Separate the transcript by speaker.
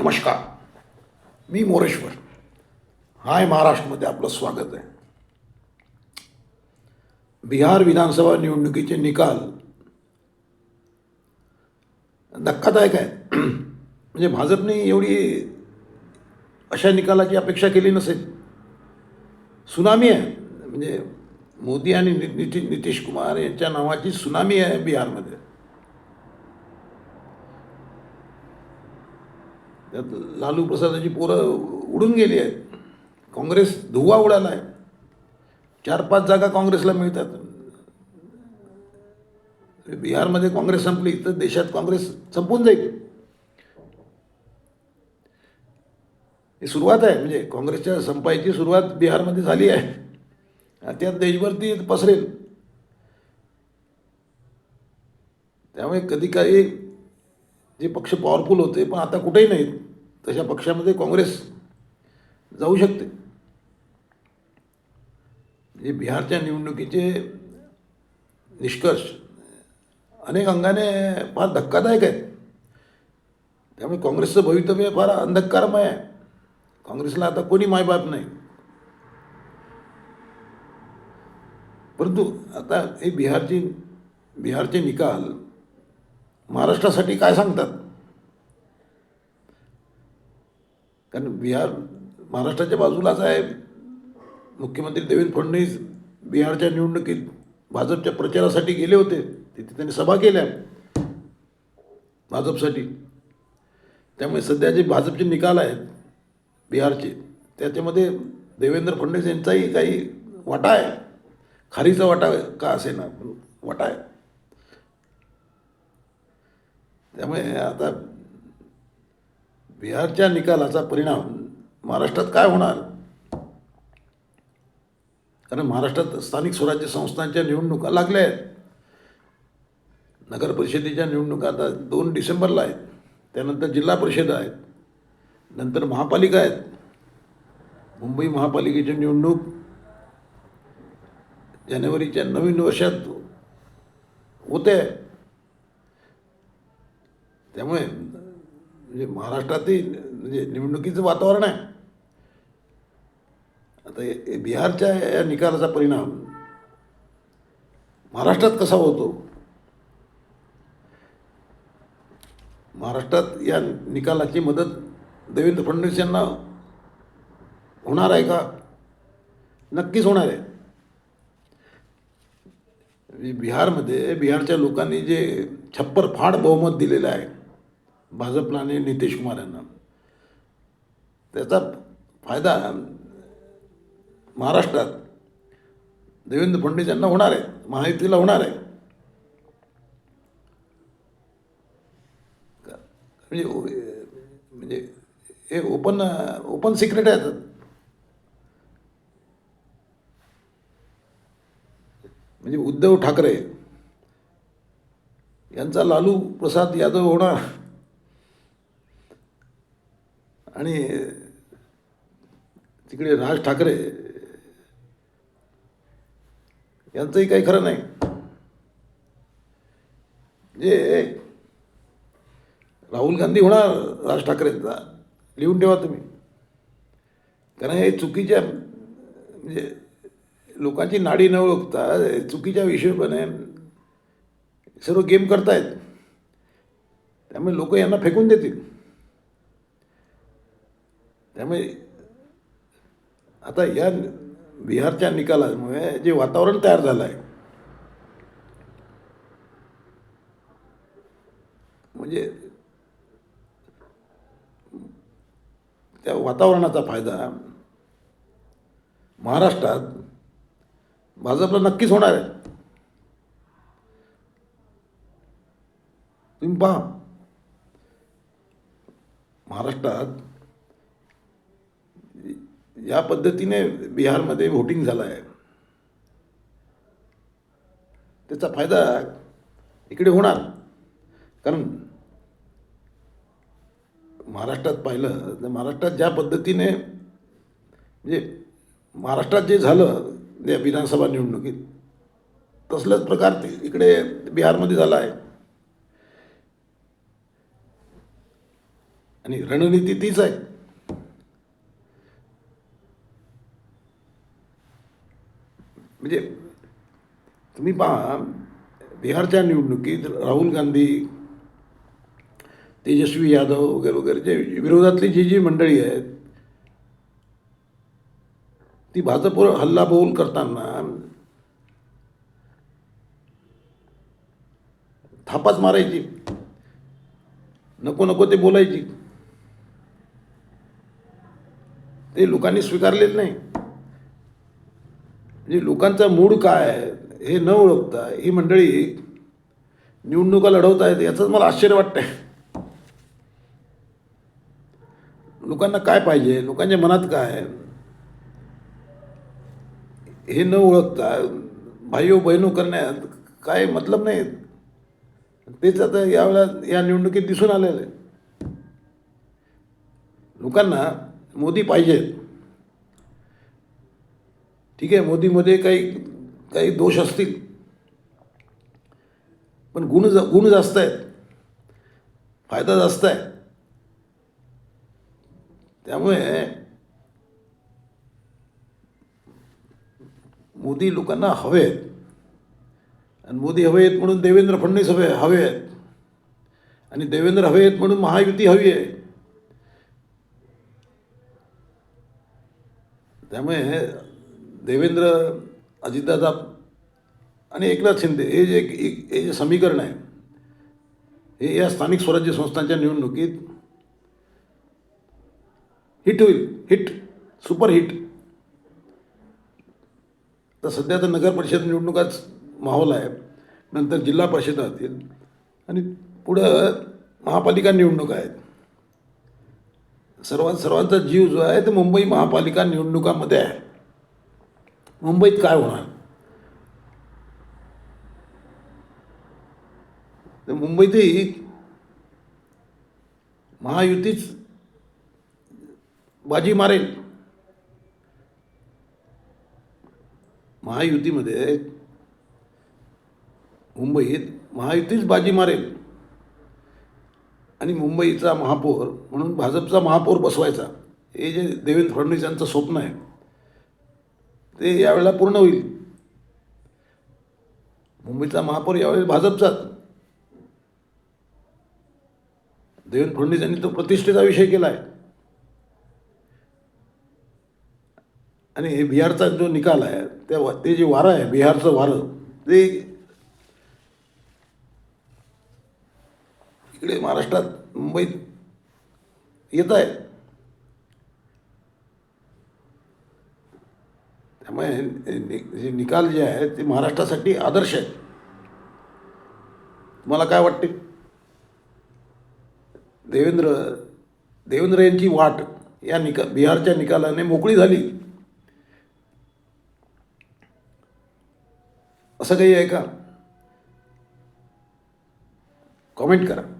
Speaker 1: नमस्कार. मी मोरेश्वर. हाय महाराष्ट्रमध्ये आपलं स्वागत आहे. बिहार विधानसभा निवडणुकीचे निकाल धक्कादायक आहे म्हणजे भाजपने एवढी अशा निकालाची अपेक्षा केली नसेल. सुनामी आहे. म्हणजे मोदी आणि नि- नितीश कुमार यांच्या नावाची सुनामी आहे बिहारमध्ये. त्यात लालू प्रसादाची पोरं उडून गेली आहेत. काँग्रेस धुवा उडाला आहे चार पाच जागा काँग्रेसला मिळतात. बिहारमध्ये काँग्रेस संपली तर देशात काँग्रेस संपून जाईल. ही सुरुवात आहे म्हणजे काँग्रेसच्या संपायची सुरुवात बिहारमध्ये झाली आहे. त्यात देशभर ती पसरेल. त्यामुळे कधी काही जे पक्ष पॉवरफुल होते पण आता कुठेही नाहीत. तशा पक्षामध्ये काँग्रेस जाऊ शकते. म्हणजे बिहारच्या निवडणुकीचे निष्कर्ष अनेक अंगाने फार धक्कादायक आहेत. त्यामुळे काँग्रेसचं भवितव्य फार अंधकारमय आहे. काँग्रेसला आता कोणी मायबाप नाही. परंतु आता हे बिहारची बिहारचे निकाल महाराष्ट्रासाठी काय सांगतात? कारण बिहार महाराष्ट्राच्या बाजूलाच आहे. मुख्यमंत्री देवेंद्र फडणवीस बिहारच्या निवडणुकीत भाजपच्या प्रचारासाठी गेले होते. तिथे त्यांनी सभा केल्या. भाजपसाठी. त्यामुळे सध्या जे भाजपचे निकाल आहेत बिहारचे त्याच्यामध्ये देवेंद्र फडणवीस यांचाही काही वाटा आहे. खारीचा वाटा का असे ना पण वाटा आहे. त्यामुळे आता बिहारच्या निकालाचा परिणाम महाराष्ट्रात काय होणार? कारण महाराष्ट्रात स्थानिक स्वराज्य संस्थांच्या निवडणुका लागल्या आहेत. नगर परिषदेच्या निवडणुका आता दोन डिसेंबरला आहेत. त्यानंतर जिल्हा परिषद आहेत. नंतर महापालिका आहेत. मुंबई महापालिकेची निवडणूक जानेवारीच्या नवीन वर्षात होते. त्यामुळे म्हणजे महाराष्ट्रातील म्हणजे निवडणुकीचं वातावरण आहे. आता बिहारच्या या निकालाचा परिणाम महाराष्ट्रात कसा होतो? महाराष्ट्रात या निकालाची मदत देवेंद्र फडणवीस यांना होणार आहे का? नक्कीच होणार आहे. म्हणजे बिहारमध्ये बिहारच्या लोकांनी जे छप्पर फाड बहुमत दिलेलं आहे भाजपला आणि नितीश कुमार यांना त्याचा फायदा महाराष्ट्रात देवेंद्र फडणवीस यांना होणार आहे महायुतीला होणार आहे. म्हणजे म्हणजे हे ओपन ओपन सिक्रेट आहे म्हणजे उद्धव ठाकरे यांचा लालू प्रसाद यादव होणार. आणि तिकडे राज ठाकरे यांचंही काही खरं नाही. जे राहुल गांधी होणार राज ठाकरेंचा लिहून ठेवा तुम्ही. कारण हे चुकीच्या म्हणजे लोकांची नाडी न ओळखता चुकीच्या हिशोबाने सर्व गेम करतायत. त्यामुळे लोक यांना फेकून देतील. त्यामुळे आता या बिहारच्या निकालामुळे जे वातावरण तयार झालं आहे म्हणजे त्या वातावरणाचा फायदा महाराष्ट्रात भाजपला नक्कीच होणार आहे. तुम्ही पहा महाराष्ट्रात या पद्धतीने बिहारमध्ये व्होटिंग झालं आहे त्याचा फायदा इकडे होणार. कारण महाराष्ट्रात पाहिलं तर महाराष्ट्रात ज्या पद्धतीने म्हणजे महाराष्ट्रात जे झालं या विधानसभा निवडणुकीत तसलाच प्रकार ते इकडे बिहारमध्ये झाला आहे आणि रणनीती तीच आहे. म्हणजे तुम्ही पहा बिहारच्या निवडणुकीत राहुल गांधी तेजस्वी यादव वगैरे वगैरे जे विरोधातली जी जी मंडळी आहेत ती भाजपवर हल्लाबोल करताना थापाच मारायची. नको नको ते बोलायची. ते लोकांनी स्वीकारलेलं नाही. म्हणजे लोकांचा मूड काय आहे हे न ओळखता ही मंडळी निवडणुका लढवत आहेत याचंच मला आश्चर्य वाटतंय. लोकांना काय पाहिजे? लोकांच्या मनात काय हे न ओळखता भाईओ बहिणो करण्यात काय मतलब नाही. तेच आता यावेळेला या निवडणुकीत दिसून आलेलं आहे. लोकांना मोदी पाहिजेत. ठीक आहे मोदीमध्ये काही काही दोष असतील. पण गुण जा गुण जास्त आहेत. फायदा जास्त आहे. त्यामुळे मोदी लोकांना हवे आहेत. आणि मोदी हवे आहेत म्हणून देवेंद्र फडणवीस हवे हवे आहेत. आणि देवेंद्र हवे आहेत म्हणून महायुती हवी आहे. त्यामुळे देवेंद्र अजितदादा आणि एकनाथ शिंदे हे जे एक- हे जे समीकरण आहे हे या स्थानिक स्वराज्य संस्थांच्या निवडणुकीत हिट होईल. हिट सुपर हिट तर सध्या तर नगर परिषद निवडणुकाच माहोल आहे. नंतर जिल्हा परिषद राहतील आणि पुढं महापालिका निवडणुका आहेत. सर्वात सर्वांचा जीव जो आहे तो मुंबई महापालिका निवडणुकामध्ये आहे. मुंबईत काय होणार? तर मुंबईतही महायुतीच बाजी मारेल. महायुतीमध्ये मुंबईत महायुतीच बाजी मारेल. आणि मुंबईचा महापौर म्हणून भाजपचा महापौर बसवायचा. हे जे देवेंद्र फडणवीस यांचं स्वप्न आहे. ते यावेळेला पूर्ण होईल. मुंबईचा महापौर यावेळेस भाजपचाच. देवेंद्र फडणवीस यांनी तो प्रतिष्ठेचा विषय केला आहे आणि हे बिहारचा जो निकाल आहे त्या ते जे वारं आहे बिहारचं वारं ते इकडे महाराष्ट्रात मुंबईत येत आहे त्यामुळे हे नि- निकाल जे आहे ते महाराष्ट्रासाठी आदर्श आहेत. तुम्हाला काय वाटते? देवेंद्र देवेंद्र यांची वाट या निका बिहारच्या निकालाने मोकळी झाली. असं काही आहे का? कॉमेंट करा.